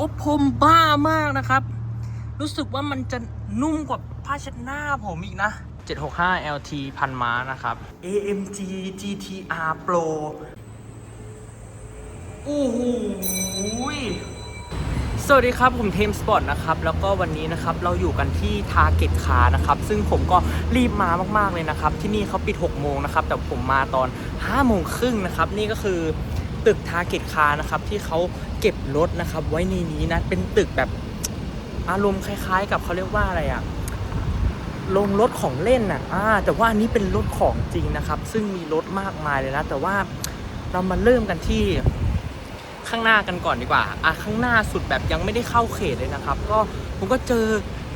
โอ้ผมบ้ามากนะครับ รู้สึกว่ามันจะนุ่มกว่าผ้าเช็ดหน้าผมอีกนะ 765 LT พันม้านะครับ AMG GTR Pro โอ้โหยสวัสดีครับผมเทมสปอร์ตนะครับ แล้วก็วันนี้นะครับเราอยู่กันที่ Target Car นะครับ ซึ่งผมก็รีบมามากๆเลยนะครับ ที่นี่เขาปิด 6 โมงนะครับ แต่ผมมาตอน 5 โมงครึ่งนะครับ นี่ก็คือ ตึก Target Car นะครับที่เขาเก็บรถนะครับไว้ในนี้นะเป็นตึกแบบอารมณ์คล้ายๆ กับเขาเรียกว่าอะไรอะลงรถของเล่นน่ะอ่าแต่ว่าอันนี้เป็นรถของจริงนะครับ ซึ่งมีรถมากมายเลยนะ แต่ว่าเรามาเริ่มกันที่ข้างหน้ากันก่อนดีกว่า อะข้างหน้าสุดแบบยังไม่ได้เข้าเขตเลยนะครับ ก็ผมก็เจอ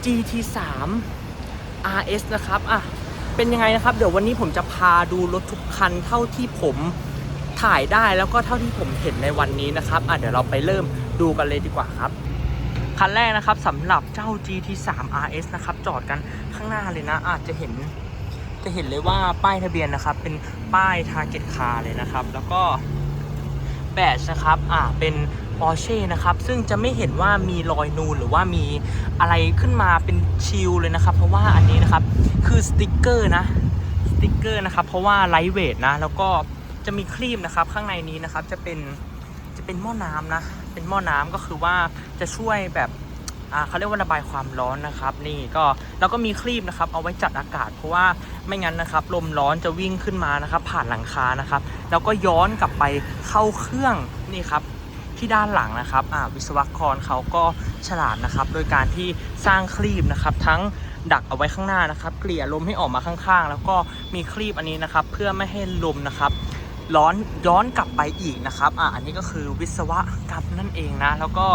GT3 RS นะครับ อะ เป็นยังไงนะครับ เดี๋ยววันนี้ผมจะพาดูรถทุกคันเท่าที่ผม ถ่ายได้แล้วก็เท่าที่ผมเห็นในวันนี้นะครับอะเดี๋ยวเราไปเริ่มดูกันเลยดีกว่าครับ คันแรกนะครับสำหรับเจ้า GT3 RS นะครับจอดกันข้างหน้าเลยนะอาจจะเห็นจะเห็นเลยว่าป้ายทะเบียนนะครับเป็นป้าย Target Car เลยนะครับ แล้วก็แบชนะครับอ่าเป็น Porsche นะครับซึ่งจะไม่เห็นว่ามีรอยนูนหรือว่ามีอะไรขึ้นมาเป็นชิลเลยนะครับ เพราะว่าอันนี้นะครับคือสติกเกอร์นะสติกเกอร์นะครับเพราะว่าไลท์เวทนะแล้วก็ จะมีครีมนะครับข้างในนี้นะครับจะเป็นจะเป็นหม้อน้ำนะ เป็นหม้อน้ำก็คือว่าจะช่วยแบบอ่าเขาเรียกว่าระบายความร้อนนะครับ นี่ก็แล้วก็มีครีมนะครับ เอาไว้จัดอากาศ เพราะว่าไม่งั้นนะครับลมร้อนจะวิ่งขึ้นมานะครับ ผ่านหลังคานะครับ แล้วก็ย้อนกลับไปเข้าเครื่องนี่ครับที่ด้านหลังนะครับอ่าวิศวกรเขาก็ฉลาดนะครับ โดยการที่สร้างครีบนะครับ ทั้งดักเอาไว้ข้างหน้านะครับ เกลี่ยลมให้ออกมาข้างๆ แล้วก็มีครีบอันนี้นะครับ เพื่อไม่ให้ลมนะครับ ร้อนย้อนกลับไปอีกนะครับอะอันนี้ก็คือวิศวกรรมนั่นเองนะ แล้วก็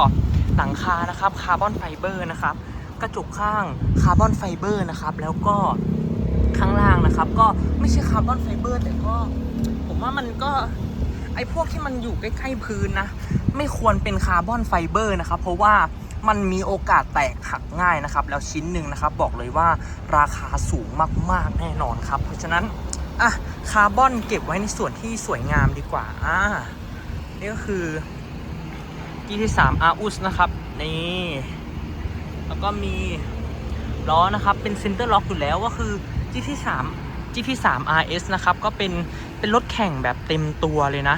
หลังคานะครับคาร์บอนไฟเบอร์นะครับกระจกข้างคาร์บอนไฟเบอร์นะครับแล้วก็ข้างล่างนะครับ ก็ไม่ใช่คาร์บอนไฟเบอร์แต่ก็ผมว่ามันก็ไอพวกที่มันอยู่ใกล้ๆพื้นนะ ไม่ควรเป็นคาร์บอนไฟเบอร์นะครับเพราะว่ามันมีโอกาสแตกหักง่ายนะครับ แล้วชิ้นหนึ่งนะครับ บอกเลยว่าราคาสูงมากๆแน่นอนครับ เพราะฉะนั้น อะคาร์บอนเก็บไว้ในส่วนที่สวยงามดีกว่าอ่านี่ก็คือ GT3 Arus นะครับนี่แล้วก็มีล้อนะครับเป็นเซนเตอร์ล็อกอยู่แล้วก็คือ GT3 GT3 RS นะครับก็เป็นเป็นรถแข่งแบบเต็มตัวเลยนะ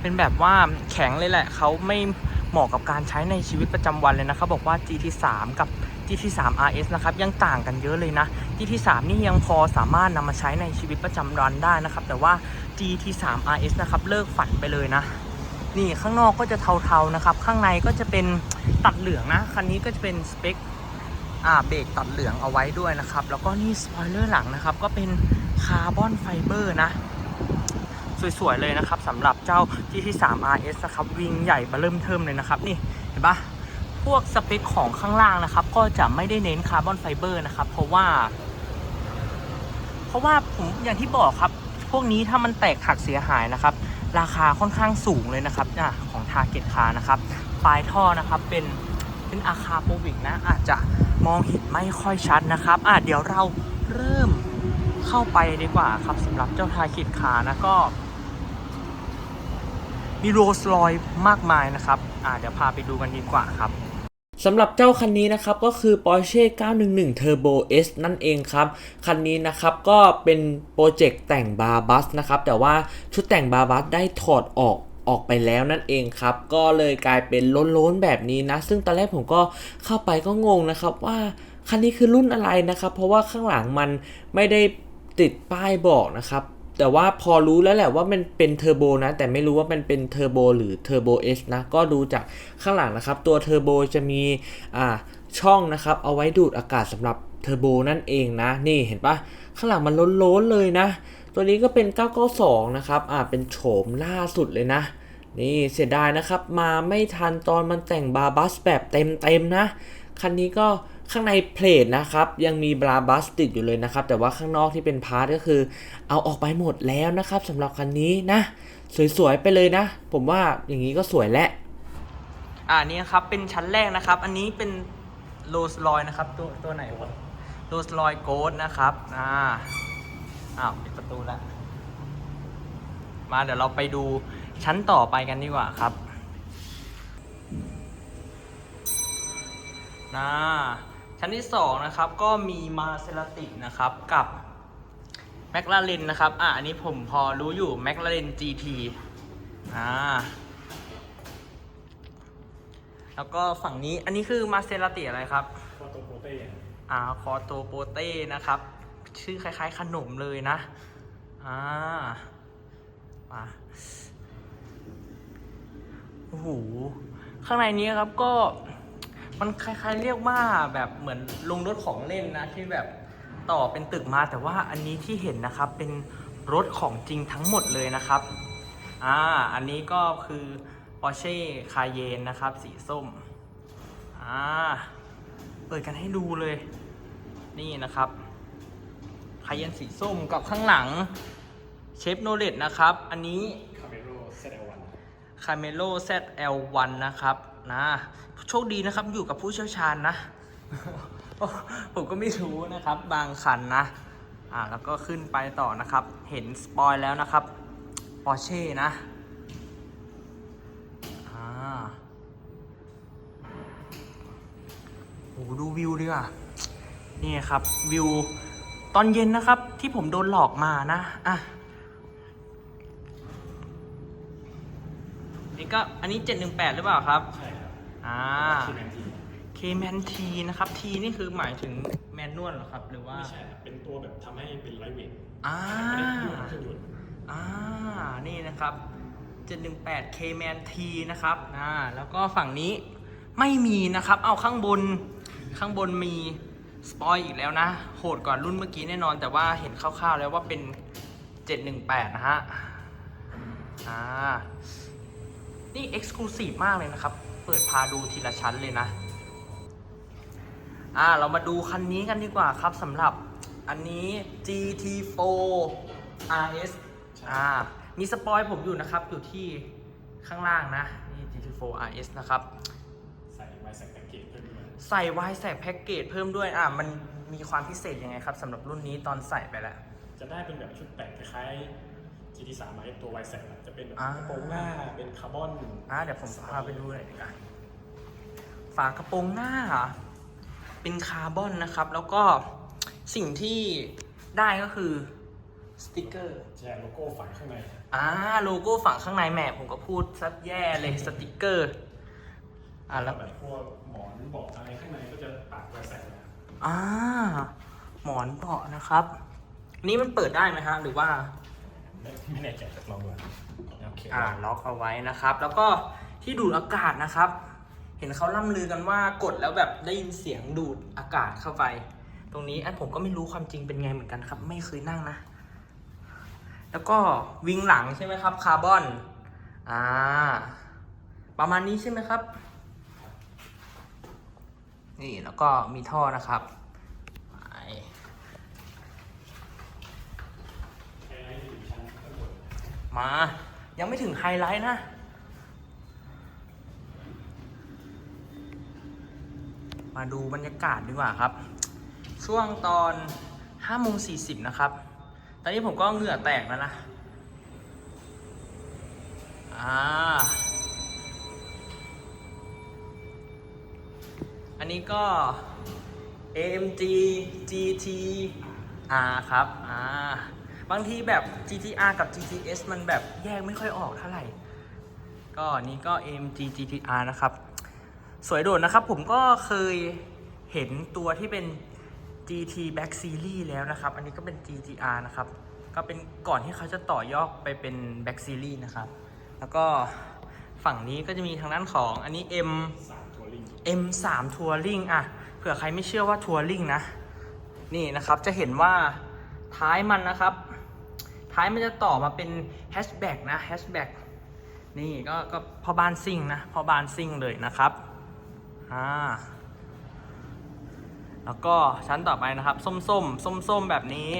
เป็นแบบว่าแข็งเลยแหละเขาไม่เหมาะกับการใช้ในชีวิตประจำวันเลยนะครับบอกว่า GT3 กับ GT3 RS นะครับยังต่างกันเยอะเลยนะ GT3 นี่ยังพอสามารถนำมาใช้ในชีวิตประจำวันได้นะครับ แต่ว่า GT3 RS นะครับเลิกฝันไปเลยนะ นี่ข้างนอกก็จะเทาๆนะครับ ข้างในก็จะเป็นตัดเหลืองนะ คันนี้ก็จะเป็นสเปคอ่าเบรกตัดเหลืองเอาไว้ด้วยนะครับ แล้วก็นี่สปอยเลอร์หลังนะครับ ก็เป็นคาร์บอนไฟเบอร์นะสวยๆเลยนะครับสำหรับเจ้า GT3 RS นะครับวิ่งใหญ่มาเริ่มเทิมเลยนะครับ นี่เห็นปะ พวกสเปคของข้างล่างนะครับ ก็จะไม่ได้เน้นคาร์บอนไฟเบอร์นะครับ เพราะว่า เพราะว่าผมอย่างที่บอกครับ พวกนี้ถ้ามันแตกหักเสียหายนะครับ ราคาค่อนข้างสูงเลยนะครับอะของ Target Car นะครับ ปลายท่อนะครับเป็นเป็นอาคาโปวิกนะ อาจจะมองเห็นไม่ค่อยชัดนะครับอะเดี๋ยวเราเริ่มเข้าไปดีกว่าครับสำหรับเจ้า Target Car นะก็มีโรสลอยมากมายนะครับ อ่า เดี๋ยวพาไปดูกันดีกว่าครับ สำหรับเจ้าคันนี้นะครับก็คือ Porsche 911 Turbo S นั่นเองครับ คันนี้นะครับก็เป็นโปรเจกต์แต่งบาร์บัสนะครับ แต่ว่าชุดแต่งบาร์บัสได้ถอดออกออกไปแล้วนั่นเองครับ ก็เลยกลายเป็นล้นๆแบบนี้นะ ซึ่งตอนแรกผมก็เข้าไปก็งงนะครับว่าคันนี้คือรุ่นอะไรนะครับ เพราะว่าข้างหลังมันไม่ได้ติดป้ายบอกนะครับ แต่ว่าพอรู้แล้วแหละว่ามันเป็นเทอร์โบนะ แต่ไม่รู้ว่ามันเป็นเทอร์โบหรือเทอร์โบเอสนะ ก็ดูจากข้างหลังนะครับ ตัวเทอร์โบจะมีอ่าช่องนะครับ เอาไว้ดูดอากาศสำหรับเทอร์โบนั่นเองนะ นี่เห็นปะข้างหลังมันล้นๆเลยนะ ตัวนี้ก็เป็น 992 นะครับ อ่าเป็นโฉมล่าสุดเลยนะ นี่เสียดายนะครับ มาไม่ทันตอนมันแต่งบาบัสแบบเต็มๆนะ คันนี้ก็ ข้างในเพลทนะครับยังมีบาร์บัสติดอยู่เลยนะครับ แต่ว่าข้างนอกที่เป็นพาร์ทก็คือ เอาออกไปหมดแล้วนะครับสำหรับคันนี้นะ สวยๆไปเลยนะ ผมว่าอย่างนี้ก็สวยแล้วอ่านี่ครับเป็นชั้นแรกนะครับ อันนี้เป็นโรสลอยนะครับตัวตัวไหนวะโรสลอยโกดนะครับอ่าอ้าวปิดประตูแล้วมาเดี๋ยวเราไปดูชั้นต่อไปกันดีกว่าครับนะ ชั้นที่สองนะครับก็มีมาเซราตินะครับกับแมคลาเรนนะครับ อะ อันนี้ผมพอรู้อยู่แมคลาเรน GT อ่า แล้วก็ฝั่งนี้อันนี้คือมาเซราติอะไรครับโฟโตโปเต้อ่า คอโตโปเต้นะครับ ชื่อคล้ายๆขนมเลยนะ อ่ามาโอ้โห ข้างในนี้ครับก็ มันคล้ายๆเรียกว่าแบบเหมือนลงรถของเล่นนะที่แบบต่อเป็นตึกมาแต่ว่าอันนี้ที่เห็นนะครับเป็นรถของจริงทั้งหมดเลยนะครับอ่าอันนี้ก็คือ Porsche Cayenne นะครับ สีส้มอ่าเปิดกันให้ดูเลย นี่นะครับคาเยนสีส้มกับข้างหลังเชฟโนเลตนะครับ อันนี้คาเมโร่เซตเอวันคาเมโล ZL1 นะครับ นะ โชคดีนะครับอยู่กับผู้เชี่ยวชาญนะ ผมก็ไม่รู้นะครับ บางคันนะ อ่าแล้วก็ขึ้นไปต่อนะครับ เห็นสปอยแล้วนะครับปอร์เช่นะอ่าโอ้โหดูวิวดีกว่านี่ครับวิวตอนเย็นนะครับที่ผมโดนหลอกมานะ อะ นี่ก็อันนี้ 718 หรือเปล่าครับ ใช่ครับอ่าทีแมนที K Man T นะครับ T นี่คือหมายถึงแมนนวลเหรอครับ หรือว่า ไม่ใช่ครับเป็นตัวแบบทำให้เป็นไลท์เวทอ่า ไม่ได้ยุ่งกับเครื่องยนต์อ่า นี่นะครับ 718 K Man T นะครับ อ่า แล้วก็ฝั่งนี้ไม่มีนะครับ เอาข้างบน ข้างบนมีสปอยอีกแล้วนะ โหดกว่ารุ่นเมื่อกี้แน่นอน แต่ว่าเห็นคร่าวๆแล้วว่าเป็น 718 นะฮะ อ่า นี่ Exclusive มากเลยนะครับ เปิดพาดูทีละชั้นเลยนะ อ่า เรามาดูคันนี้กันดีกว่าครับสำหรับอันนี้ GT4 RS อ่า มีสปอยผมอยู่นะครับ อยู่ที่ข้างล่างนะ นี่ GT4 RS นะครับ ใส่ไวแซกแพ็กเกจเพิ่มด้วย ใส่ไวแสกแพ็กเกจเพิ่มด้วย อ่า มันมีความพิเศษยังไงครับสำหรับรุ่นนี้ตอนใส่ไปแล้ว จะได้เป็นแบบชุดแต่งคล้ายๆ GT3 มาตัวไวแซกจะเป็นแบบอ่ากระโปรงหน้าเป็นคาร์บอนอ่าเดี๋ยวผมพาไปดูหน่อยดีกว่าฝากระโปรงหน้า เป็นคาร์บอนนะครับ แล้วก็สิ่งที่ได้ก็คือสติกเกอร์แจกโลโก้ฝังข้างในอ่าโลโก้ฝั่งข้างในแหมผมก็พูดซัดแย่เลยสติกเกอร์อ่าแล้วแบบพวกหมอนเบอกอะไรข้างในก็จะปากไวแซกนะอ่าหมอนเบาะนะครับ นี่มันเปิดได้ไหมฮะหรือว่า ไม่แน่ใจลองดูโอเคอ่าล็อกเอาไว้นะครับ แล้วก็ที่ดูดอากาศนะครับ เห็นเขาล่ำลือกันว่ากดแล้วแบบได้ยินเสียงดูดอากาศเข้าไป ตรงนี้อันผมก็ไม่รู้ความจริงเป็นไงเหมือนกันครับ ไม่เคยนั่งนะ แล้วก็วิงหลังใช่ไหมครับคาร์บอนอ่าประมาณนี้ใช่ไหมครับ นี่แล้วก็มีท่อนะครับไป ไฮไลท์อยู่ชั้นข้างบน มา ยังไม่ถึงไฮไลท์นะมาดูบรรยากาศดีกว่าครับ ช่วงตอน5โมง40 นะครับ ตอนนี้ผมก็เหงื่อแตกแล้วนะ อ่า อันนี้ก็ AMG GT R ครับ อ่า บางทีแบบ GTR กับ GTS มันแบบแยกไม่ค่อยออกเท่าไหร่ ก็นี้ก็ AMG GTR นะครับ สวยโดดนะครับ ผมก็เคยเห็นตัวที่เป็น GT Back Series แล้วนะครับ อันนี้ก็เป็น GTR นะครับ ก็เป็นก่อนที่เขาจะต่อยอดไปเป็น Back Series นะครับ แล้วก็ฝั่งนี้ก็จะมีทางด้านของอันนี้ M สามทัวริง M3 Touring อะ เผื่อใครไม่เชื่อว่า Touring นะ นี่นะครับจะเห็นว่าท้ายมันนะครับ ท้ายมันจะต่อมาเป็นแฮชแบ็กนะแฮชแบ็กนี่ก็ก็พอบานซิ่งนะพอบานซิ่งเลยนะครับอ่าแล้วก็ชั้นต่อไปนะครับ ส้มส้มส้มส้มๆ แบบนี้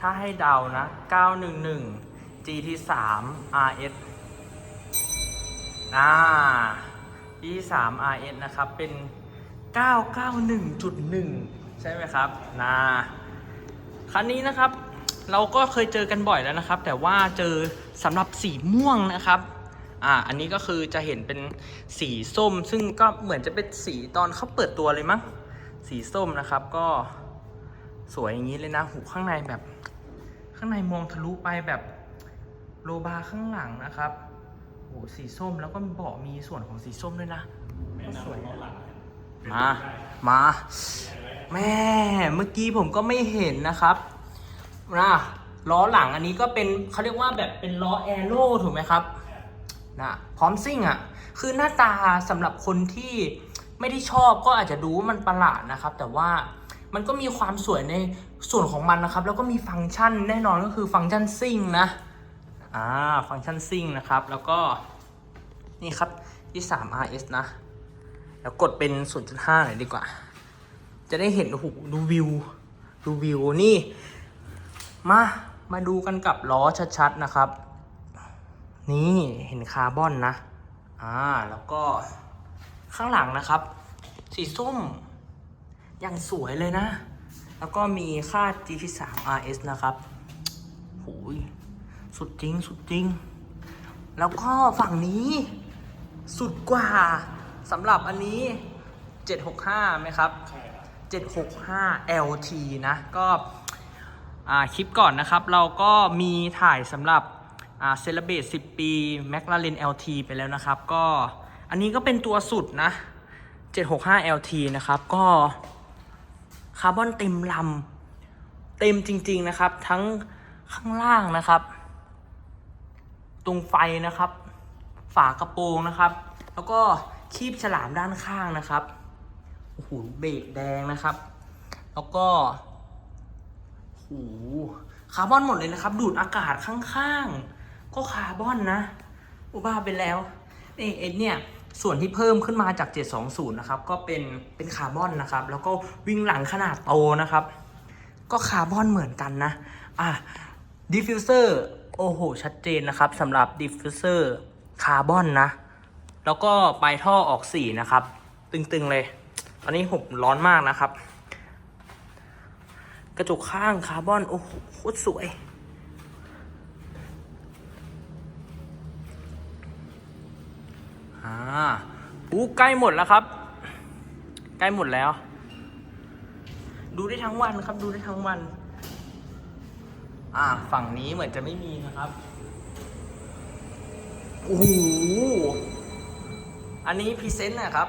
ถ้าให้เดานะ 911 GT3 RS อ่า GT3 RS นะครับ เป็น 991.1 ใช่ไหมครับนะคันนี้นะครับ เราก็เคยเจอกันบ่อยแล้วนะครับ แต่ว่าเจอสำหรับสีม่วงนะครับอ่าอันนี้ก็คือจะเห็นเป็นสีส้ม ซึ่งก็เหมือนจะเป็นสีตอนเขาเปิดตัวเลยมั้งสีส้มนะครับก็สวยอย่างนี้เลยนะหูข้างในแบบ ข้างในมองทะลุไปแบบโลบาข้างหลังนะครับโอ้สีส้มแล้วก็เบาะมีส่วนของสีส้มด้วยนะแนะนำล้อหลังเป็น มามาแม่เมื่อกี้ผมก็ไม่เห็นนะครับนะล้อหลังอันนี้ก็เป็นเขาเรียกว่าแบบเป็นล้อแอโร่ถูกไหมครับนะพร้อมซิ่งอะ่ะ คือหน้าตาสำหรับคนที่ไม่ได้ชอบก็อาจจะดูว่ามันประหลาดนะครับ แต่ว่ามันก็มีความสวยในส่วนของมันนะครับ แล้วก็มีฟังก์ชันแน่นอนก็คือฟังก์ชันซิ่งนะอ่าฟังก์ชันซิ่งนะครับ แล้วก็นี่ครับที่ 3 RS นะ แล้วกดเป็น 0.5หน่อยดีกว่า จะได้เห็นโอ้โหดูวิว ดูวิวนี่ มา มาดูกันกับล้อชัดๆนะครับ นี่เห็นคาร์บอนนะ อ่า แล้วก็ข้างหลังนะครับ สีส้ม อย่างสวยเลยนะ แล้วก็มีค่า GT3 RS นะครับโหยสุดจริง สุดจริง แล้วก็ฝั่งนี้สุดกว่า สำหรับอันนี้ 765ไหมครับ 765 LT นะ ก็คลิปก่อนนะครับ เราก็มีถ่ายสำหรับเซเลเบต10 ปี McLaren LT ไปแล้วนะครับ ก็อันนี้ก็เป็นตัวสุดนะ 765 LT นะครับ ก็คาร์บอนเต็มลำเต็มจริง ๆนะครับ ทั้งข้างล่างนะครับ ตรงไฟนะครับ ฝากระโปรงนะครับ แล้วก็ คีบฉลามด้านข้างนะครับโอ้โหเบรกแดงนะครับ แล้วก็โอ้โหคาร์บอนหมดเลยนะครับ ดูดอากาศข้างๆ ก็คาร์บอนนะอุบ้าไปแล้วนี่เอ็นเนี่ยส่วนที่เพิ่มขึ้นมาจาก 720 นะครับ ก็เป็นเป็นคาร์บอนนะครับ แล้วก็วิ่งหลังขนาดโตนะครับ ก็คาร์บอนเหมือนกันนะอะดิฟฟิวเซอร์โอ้โห ชัดเจนนะครับสำหรับดิฟฟิวเซอร์คาร์บอนนะ แล้วก็ปลายท่อออกสีนะครับ ตึงๆเลย ตอนนี้ผมร้อนมากนะครับ กระจกข้างคาร์บอน โอ้โหโคตรสวย อ่าอู้ใกล้หมดแล้วครับ ใกล้หมดแล้ว ดูได้ทั้งวันครับ ดูได้ทั้งวัน อ่า ฝั่งนี้เหมือนจะไม่มีนะครับ โอ้โห อันนี้พรีเซนต์นะครับ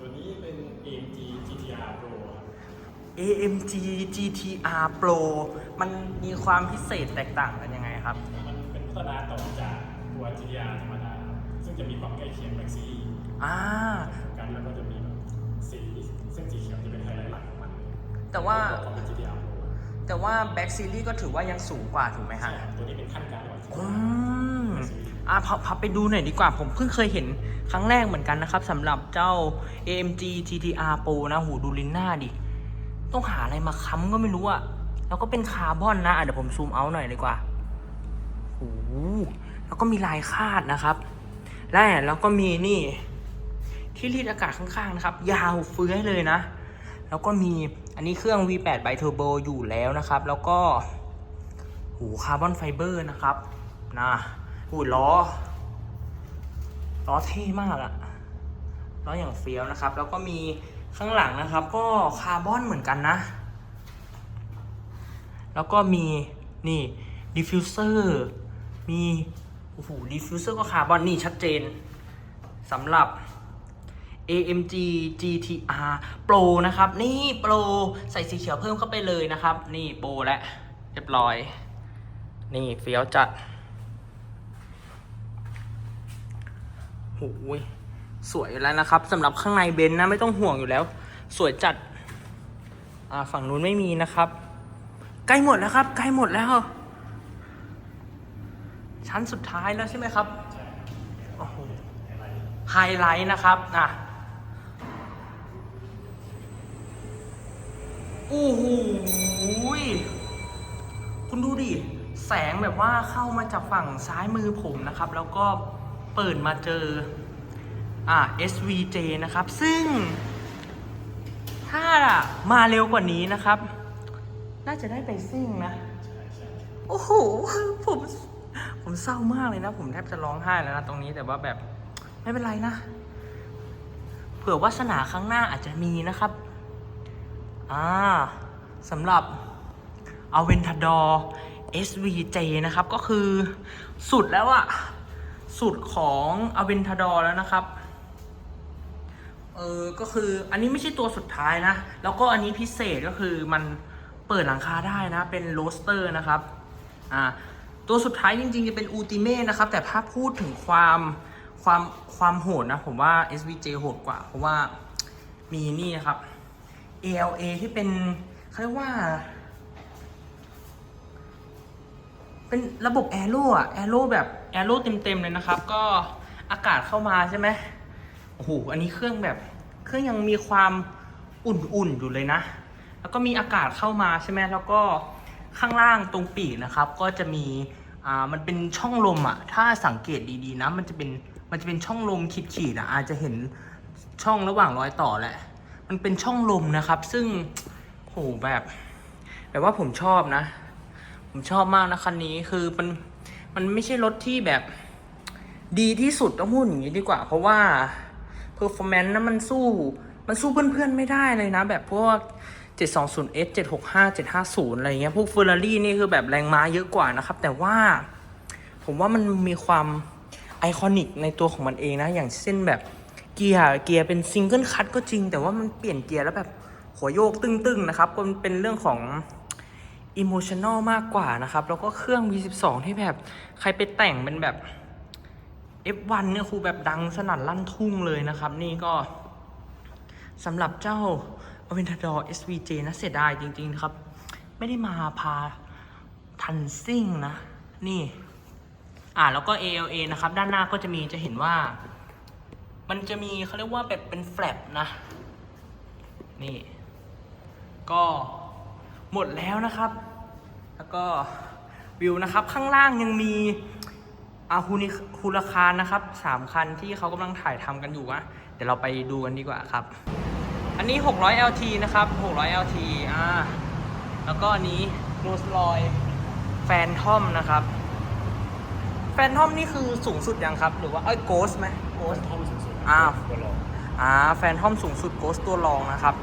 ตัวนี้เป็น AMG GTR Pro ครับ AMG GTR Pro มันมีความพิเศษแตกต่างกันยังไงครับ มันเป็นพัฒนาต่อจากตัว GTR ธรรมดาครับซึ่งจะมีความใกล้เคียงแม็กซี่อ่า กันแล้วก็จะมีแบบสีซึ่งสีเขียวจะเป็นไฮไลท์หลักของมันแต่ว่า ของเป็น GTR Pro แต่ว่า Back Series ก็ถือว่ายังสูงกว่าถูกไหมใช่ฮะครับตัวนี้เป็นขั้นกลางระหว่างอืม อะพาพาไปดูหน่อยดีกว่า ผมเพิ่งเคยเห็นครั้งแรกเหมือนกันนะครับสำหรับเจ้า AMG GTR Pro นะหูดูลินหน้าดิ ต้องหาอะไรมาค้ำก็ไม่รู้อะแล้วก็เป็นคาร์บอนนะะเดี๋ยวผมซูมเอาหน่อยดีกว่าโอ้โหแล้วก็มีลายคาดนะครับ และแล้วก็มีนี่ ที่รีดอากาศข้างๆนะครับ ยาวเฟื้อยเลยนะ แล้วก็มีอันนี้เครื่อง V8 ไบเทอร์โบอยู่แล้วนะครับ แล้วก็หูคาร์บอนไฟเบอร์นะครับนะ หูล้อ ล้อเท่มากอะล้ออย่างเฟี้ยวนะครับ แล้วก็มีข้างหลังนะครับ ก็คาร์บอนเหมือนกันนะ แล้วก็มีนี่ดิฟฟิวเซอร์มีโอ้โหดิฟฟิวเซอร์ก็คาร์บอนนี่ชัดเจนสำหรับ AMG GTR Pro นะครับ นี่โปรใส่สีเขียวเพิ่มเข้าไปเลยนะครับ นี่โปรและเรียบร้อย นี่เฟี้ยวจัด โหยสวยอยู่แล้วนะครับสำหรับข้างในเบนซ์นะไม่ต้องห่วงอยู่แล้ว สวยจัด อ่าฝั่งนู้นไม่มีนะครับ ใกล้หมดแล้วครับ ใกล้หมดแล้ว ชั้นสุดท้ายแล้วใช่ไหมครับโอ้โหไฮไลท์นะครับอะโอ้โหคุณดูดิ แสงแบบว่าเข้ามาจากฝั่งซ้ายมือผมนะครับ แล้วก็ เปิดมาเจออ่า SVJ นะครับ ซึ่ง ถ้ามาเร็วกว่านี้นะครับ น่าจะได้ไปซิ่งนะ โอ้โห ผม ผมเศร้ามากเลยนะ ผมแทบจะร้องไห้แล้วนะตรงนี้แต่ว่าแบบไม่เป็นไรนะ เผื่อวาสนาครั้งหน้าอาจจะมีนะครับ อ่าสำหรับ a v e n t a d o r SVJ นะครับ ก็คือสุดแล้วอะ สุดของ a v e n t a d o r แล้วนะครับ เออก็คืออันนี้ไม่ใช่ตัวสุดท้ายนะ แล้วก็อันนี้พิเศษก็คือมันเปิดหลังคาได้นะ เป็นโรสเตอร์นะครับ อ่า ตัวสุดท้ายจริงๆ จะเป็นอูติเม่นะครับ แต่ถ้าพูดถึงความความความโหดนะ ผมว่า SVJ โหดกว่า เพราะว่ามีนี่นะครับ ALA ที่เป็นเขาเรียกว่า เป็นระบบแอโร่อะแอโร่แบบแอโร่เต็มๆเลยนะครับ ก็อากาศเข้ามาใช่ไหมโอ้โหอันนี้เครื่องแบบ เครื่องยังมีความอุ่นๆอยู่เลยนะ แล้วก็มีอากาศเข้ามาใช่ไหมแล้วก็ข้างล่างตรงปีกนะครับ ก็จะมีอ่ามันเป็นช่องลมอะถ้าสังเกตดีๆนะ มันจะเป็นมันจะเป็นช่องลมขีดๆอะอาจจะเห็นช่องระหว่างรอยต่อแหละ มันเป็นช่องลมนะครับ ซึ่งโหแบบ แบบว่าผมชอบนะ ผมชอบมากนะคันนี้คือมันมันไม่ใช่รถที่แบบดีที่สุดต้องพูดอย่างนี้ดีกว่า เพราะว่า performance นะมันสู้มันสู้เพื่อนๆไม่ได้เลยนะ แบบพวก 720S 765 750 อะไรเงี้ย พวก Ferrari นี่คือแบบแรงม้าเยอะกว่านะครับ แต่ว่าผมว่ามันมีความไอคอนิกในตัวของมันเองนะ อย่างเช่นแบบเกียร์เกียร์เป็นซิงเกิลคัตก็จริง แต่ว่ามันเปลี่ยนเกียร์แล้วแบบหัวโยกตึ้งๆนะครับก็มันเป็นเรื่องของ อิโมชัน a ลมากกว่านะครับ แล้วก็เครื่อง V12 ที่แบบใครไปแต่งเป็นแบบ F1 เนี่ยครูแบบดังสนั่นลั่นทุ่งเลยนะครับ นี่ก็สำหรับเจ้า Aventador SVJ นะเสียดายจริง ๆ ครับ ไม่ได้มาพาทันซิ่งนะ นี่ อ่าแล้วก็ ALA นะครับ ด้านหน้าก็จะมีจะเห็นว่า มันจะมีเขาเรียกว่าแบบเป็นแฟลปนะ นี่ ก็หมดแล้วนะครับ แล้วก็วิวนะครับ ข้างล่างยังมีอาฮูนิฮูราคารนะครับสามคันที่เขากำลังถ่ายทำกันอยู่อะเดี๋ยวเราไปดูกันดีกว่าครับ อันนี้ 600 LT นะครับ 600 LT อ่าแล้วก็อันนี้โรสลอยแฟนทอมนะครับ แฟนทอมนี่คือสูงสุดยังครับ หรือว่าเอ้ยโกสไหมโกสท่อมสูงสุดอ้าวตัวรองอ่าแฟนทอมสูงสุดโกสตัวรองนะครับ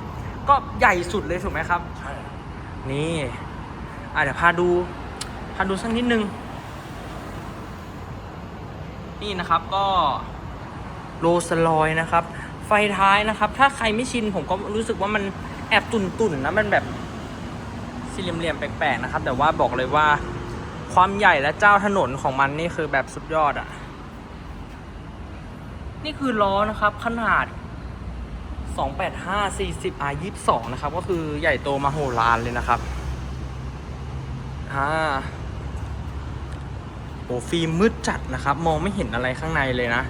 ก็ใหญ่สุดเลยถูกไหมครับ ใช่ นี่ อะเดี๋ยวพาดูพาดูสักนิดนึง นี่นะครับก็โรสลอยนะครับ ไฟท้ายนะครับ ถ้าใครไม่ชินผมก็รู้สึกว่ามันแอบตุ่นๆนะมันแบบสี่เหลี่ยมๆแปลกๆนะครับ แต่ว่าบอกเลยว่าความใหญ่และเจ้าถนนของมันนี่คือแบบสุดยอดอะ่ะ นี่คือล้อนะครับ ขนาด 285 40 R 22 นะครับ ก็คือใหญ่โตมาโหฬารเลยนะครับ อ่าโอ้ฟิล์มมืดจัดนะครับ มองไม่เห็นอะไรข้างในเลยนะ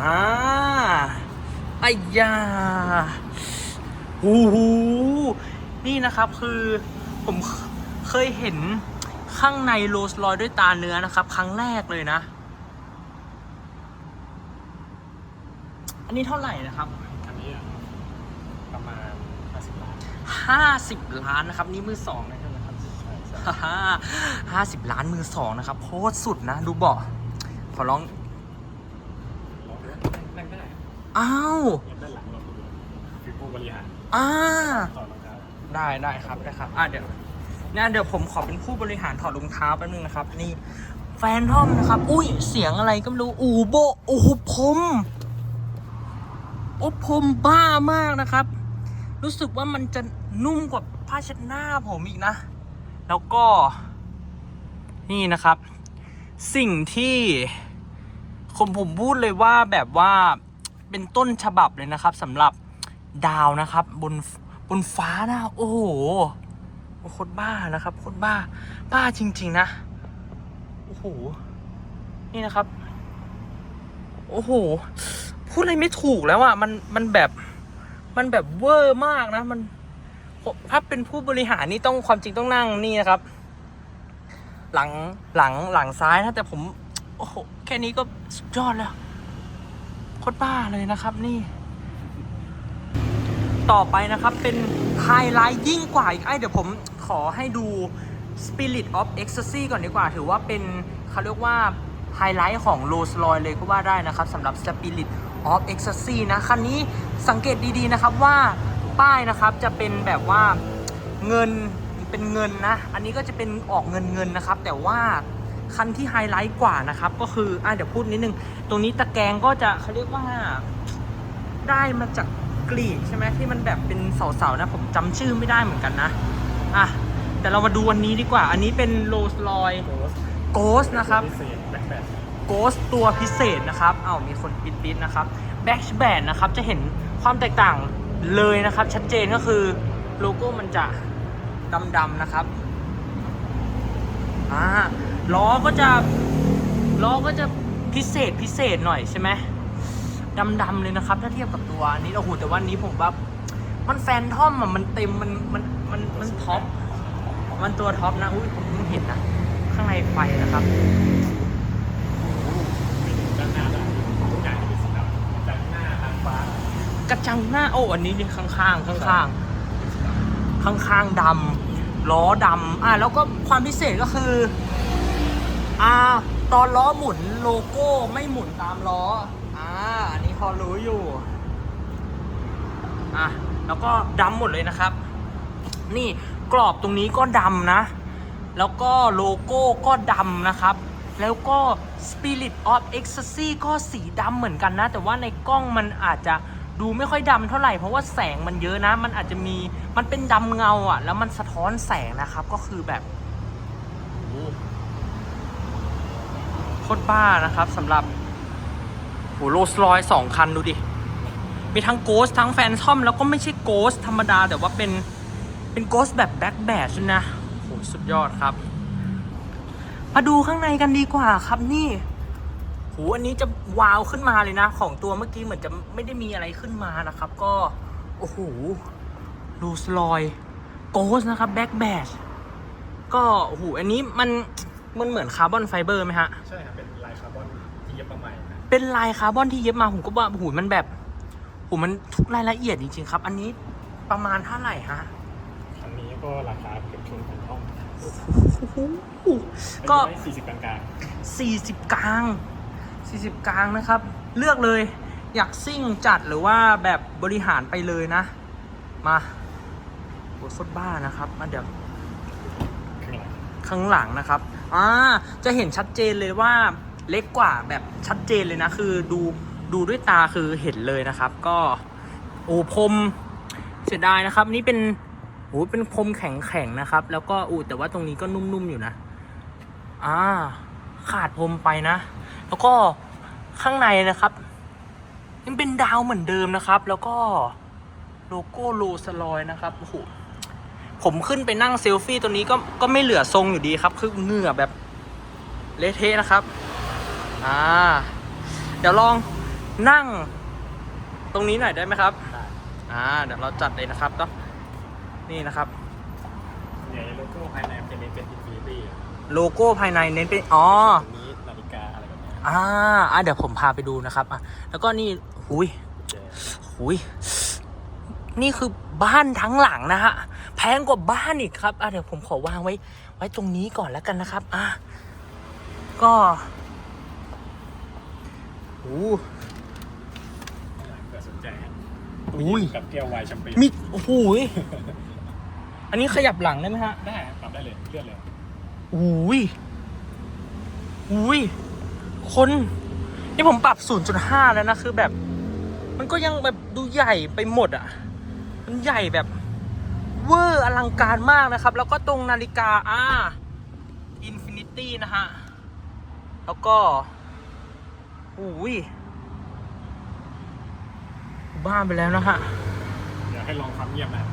อ่าไอ้ยาหูหูนี่นะครับคือผมเคยเห็นข้างในโรลส์รอยด้วยตาเนื้อนะครับ ครั้งแรกเลยนะ อันนี้เท่าไหร่นะครับอันนี้อะประมาณ50ล้านห้าสิบล้านนะครับ นี่มือสองนะใช่ไหมครับใช่ใช่ ห้าสิบล้านมือสองนะครับโคตรสุดนะ ดูเบาะขอร้องลองดูนั่งได้อ้าวเนี่ยด้านหลังเราดูคือผู้บริหารอ่าต่อรองเท้าได้ได้ครับได้ครับอะเดี๋ยวงั้นเดี๋ยวผมขอเป็นผู้บริหารถอดรองเท้าแป๊บนึงนะครับ นี่แฟนทอมนะครับ อุ้ยเสียงอะไรก็ไม่รู้อูโบโอ้โหผมโอ้ผมบ้ามากนะครับ รู้สึกว่ามันจะนุ่มกว่าผ้าเช็ดหน้าผมอีกนะ แล้วก็ นี่นะครับ สิ่งที่ผมผมพูดเลยว่าแบบว่าเป็นต้นฉบับเลยนะครับสำหรับดาวนะครับ บนบนฟ้านะโอ้โหโคตรบ้านะครับโคตรบ้า บ้าจริง ๆ นะ โอ้โห นี่นะครับ โอ้โห พูดอะไรไม่ถูกแล้วอะ มัน มันแบบ มันแบบเวอร์มากนะ มัน ถ้าเป็นผู้บริหารนี่ต้องความจริงต้องนั่งนี่นะครับ หลังหลังหลังซ้ายนะแต่ผม โอ้โหแค่นี้ก็สุดยอดแล้วโคตรบ้าเลยนะครับนี่ ต่อไปนะครับเป็นไฮไลท์ยิ่งกว่าอีกไอเดี๋ยวผมขอให้ดู Spirit of Ecstasy ก่อนดีกว่า ถือว่าเป็นเขาเรียกว่าไฮไลท์ของ Rolls Royce เลยก็ว่าได้นะครับสำหรับ Spirit of Ecstasy นะ คันนี้สังเกตดีๆนะครับว่า ป้ายนะครับจะเป็นแบบว่าเงินเป็นเงินนะ อันนี้ก็จะเป็นออกเงินเงินนะครับ แต่ว่าคันที่ไฮไลท์กว่านะครับ ก็คืออะเดี๋ยวพูดนิดนึง ตรงนี้ตะแกรงก็จะเขาเรียกว่าได้มาจากกรีกใช่ไหมที่มันแบบเป็นเสาๆนะผมจำชื่อไม่ได้เหมือนกันนะอะแต่เรามาดูวันนี้ดีกว่า อันนี้เป็นโรสลอยโกสนะครับโกสตัวพิเศษนะครับ เอามีคนปิดปิดๆนะครับแบ็กแบนนะครับ จะเห็นความแตกต่าง เลยนะครับ ชัดเจนก็คือโลโก้มันจะดำๆนะครับอ่าล้อก็จะล้อก็จะพิเศษพิเศษหน่อยใช่ไหมดำๆเลยนะครับ ถ้าเทียบกับตัวนี้โอ้โหแต่วันนี้ผมแบบมันแฟนทอมอะมันเต็มมันมันมันมันท็อปมันตัวท็อปนะอุ้ยผมเพิ่งเห็นนะ ข้างในไฟนะครับ ด้านหน้าได้ทุกอย่างจะเป็นสีดำด้านหน้าทางฟ้าก กระจังหน้าโอ้อันนี้นี่ข้างๆข้างๆ ข้างๆดำล้อดำอะแล้วก็ความพิเศษก็คืออ่าตอนล้อหมุนโลโก้ไม่หมุนตามล้ออ่าอันนี้พอรู้อยู่อะแล้วก็ดำหมดเลยนะครับ นี่กรอบตรงนี้ก็ดำนะ แล้วก็โลโก้ก็ดำนะครับ แล้วก็ Spirit of Ecstasy ก็สีดำเหมือนกันนะ แต่ว่าในกล้องมันอาจจะ ดูไม่ค่อยดำเท่าไหร่เพราะว่าแสงมันเยอะนะ มันอาจจะมีมันเป็นดำเงาอะ แล้วมันสะท้อนแสงนะครับ ก็คือแบบโหโคตรบ้านะครับสำหรับโหโรสลอยสองคันดูดิ มีทั้งโกสทั้งแฟนทอม แล้วก็ไม่ใช่โกสธรรมดา แต่ว่าเป็นเป็นโกสแบบแบ็คแบชนะโหสุดยอดครับ มาดูข้างในกันดีกว่าครับนี่ หอันนี้จะวาวขึ้นมาเลยนะ ของตัวเมื่อกี้เหมือนจะไม่ได้มีอะไรขึ้นมานะครับ ก็ โอ้โหลูสลอยโกสนะครับแบ็คแบชก็โอ้โหอันนี้มันมันเหมือนคาร์บอนไฟเบอร์ไหมฮะ ใช่ครับเป็นลายคาร์บอนที่เย็บมาใหม่นะเป็นลายคาร์บอนที่เย็บมาผมก็ว่าโอ้โหมันแบบโอ้โหมันทุกรายละเอียดจริงๆครับ อันนี้ประมาณเท่าไหร่ฮะคันนี้ก็ราคาเกือบชนของห้องโอ้โหก็ก็สี่สิบกลาง40กลาง 40 กลางนะครับ เลือกเลยอยากซิ่งจัดหรือว่าแบบบริหารไปเลยนะ มาโอ้โคตรบ้านะครับมาเดี๋ยวข้างหลังข้างหลังนะครับอ่าจะเห็นชัดเจนเลยว่าเล็กกว่าแบบชัดเจนเลยนะ คือดูดูด้วยตาคือเห็นเลยนะครับ ก็โอ้พรมเสียดายนะครับ นี่เป็นโอ้เป็นพรมแข็งแข็งๆนะครับ แล้วก็อูแต่ว่าตรงนี้ก็นุ่มๆอยู่นะอ่า ขาดพรมไปนะ แล้วก็ข้างในนะครับยังเป็นดาวเหมือนเดิมนะครับ แล้วก็โลโก้โลสลอยนะครับโอ้โหผมขึ้นไปนั่งเซลฟี่ตัวนี้ก็ก็ไม่เหลือทรงอยู่ดีครับ คือเหงื่อแบบเละเทะนะครับ อ่า เดี๋ยวลองนั่ง ตรงนี้หน่อยได้ไหมครับได้อ่า เดี๋ยวเราจัดเลยนะครับเนาะนี่นะครับ โลโก้ภายในเน้นเป็นอ๋อตรงนี้นาฬิกาอะไรแบบเนี้ยอ่าอะเดี๋ยวผมพาไปดูนะครับอะแล้วก็นี่หุยเจอหุยนี่คือบ้านทั้งหลังนะฮะแพงกว่าบ้านอีกครับอะเดี๋ยวผมขอวางไว้ ไว้ตรงนี้ก่อนแล้วกันนะครับอะก็โอ้เกิดสนใจครับอุ้ยกับแก้วไวน์แชมเปญมีโอ้โหยอันนี้ขยับหลังได้ไหมฮะได้ปรับได้เลยเลื่อนเลย อุ้ยอุ้ยคน นี่ผมปรับ 0.5 แล้วนะ คือแบบ มันก็ยังแบบดูใหญ่ไปหมดอะ มันใหญ่แบบ เวอร์อลังการมากนะครับ แล้วก็ตรงนาฬิกาอ่าอินฟินิตี้นะฮะ แล้วก็อุ้ยบ้านไปแล้วนะฮะ เดี๋ยวให้ลองความเงียบนะ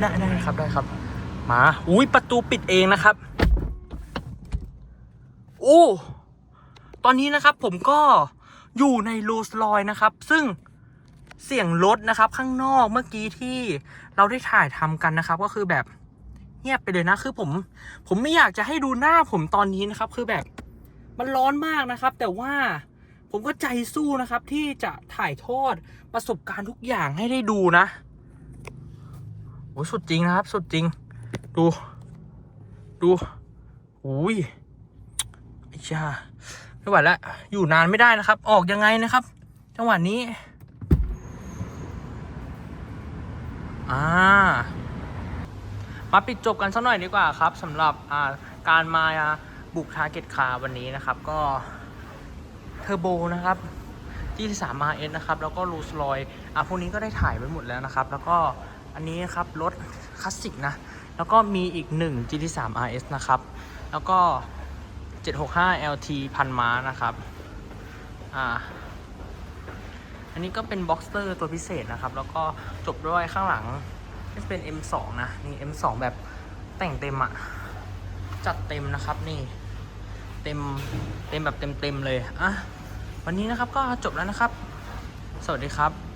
ได้ได้ครับได้ครับ มา อุ้ยประตูปิดเองนะครับ โอ้ ตอนนี้นะครับผมก็อยู่ในโรสลอยนะครับ ซึ่งเสียงรถนะครับ ข้างนอกเมื่อกี้ที่เราได้ถ่ายทำกันนะครับ ก็คือแบบเงียบไปเลยนะคือผม ผมไม่อยากจะให้ดูหน้าผมตอนนี้นะครับ คือแบบมันร้อนมากนะครับ แต่ว่าผมก็ใจสู้นะครับ ที่จะถ่ายทอดประสบการณ์ทุกอย่างให้ได้ดูนะโอ้สุดจริงนะครับ สุดจริง ดู ดูอุ้ย ไอ้ชาไม่ไหวแล้วอยู่นานไม่ได้นะครับ ออกยังไงนะครับ จังหวะนี้ อ่า มาปิดจบกันสักหน่อยดีกว่าครับสำหรับอ่าการมาบุกทาร์เก็ตคาวันนี้นะครับ ก็เทอร์โบนะครับที่3 RS นะครับ แล้วก็รูสลอยอะพวกนี้ก็ได้ถ่ายไปหมดแล้วนะครับ แล้วก็อันนี้ครับ รถคลาสสิกนะ แล้วก็มีอีก 1 GT3 RS นะครับ แล้วก็ 765 LT พันม้านะครับ อ่า อันนี้ก็เป็นบ็อกเตอร์ตัวพิเศษนะครับ แล้วก็จบด้วยข้างหลังจะเป็น M2 นะ นี่ M2 แบบแต่งเต็มอะจัดเต็มนะครับนี่ เต็ม เต็มแบบเต็มเต็มเลย อะ วันนี้นะครับก็จบแล้วนะครับ สวัสดีครับ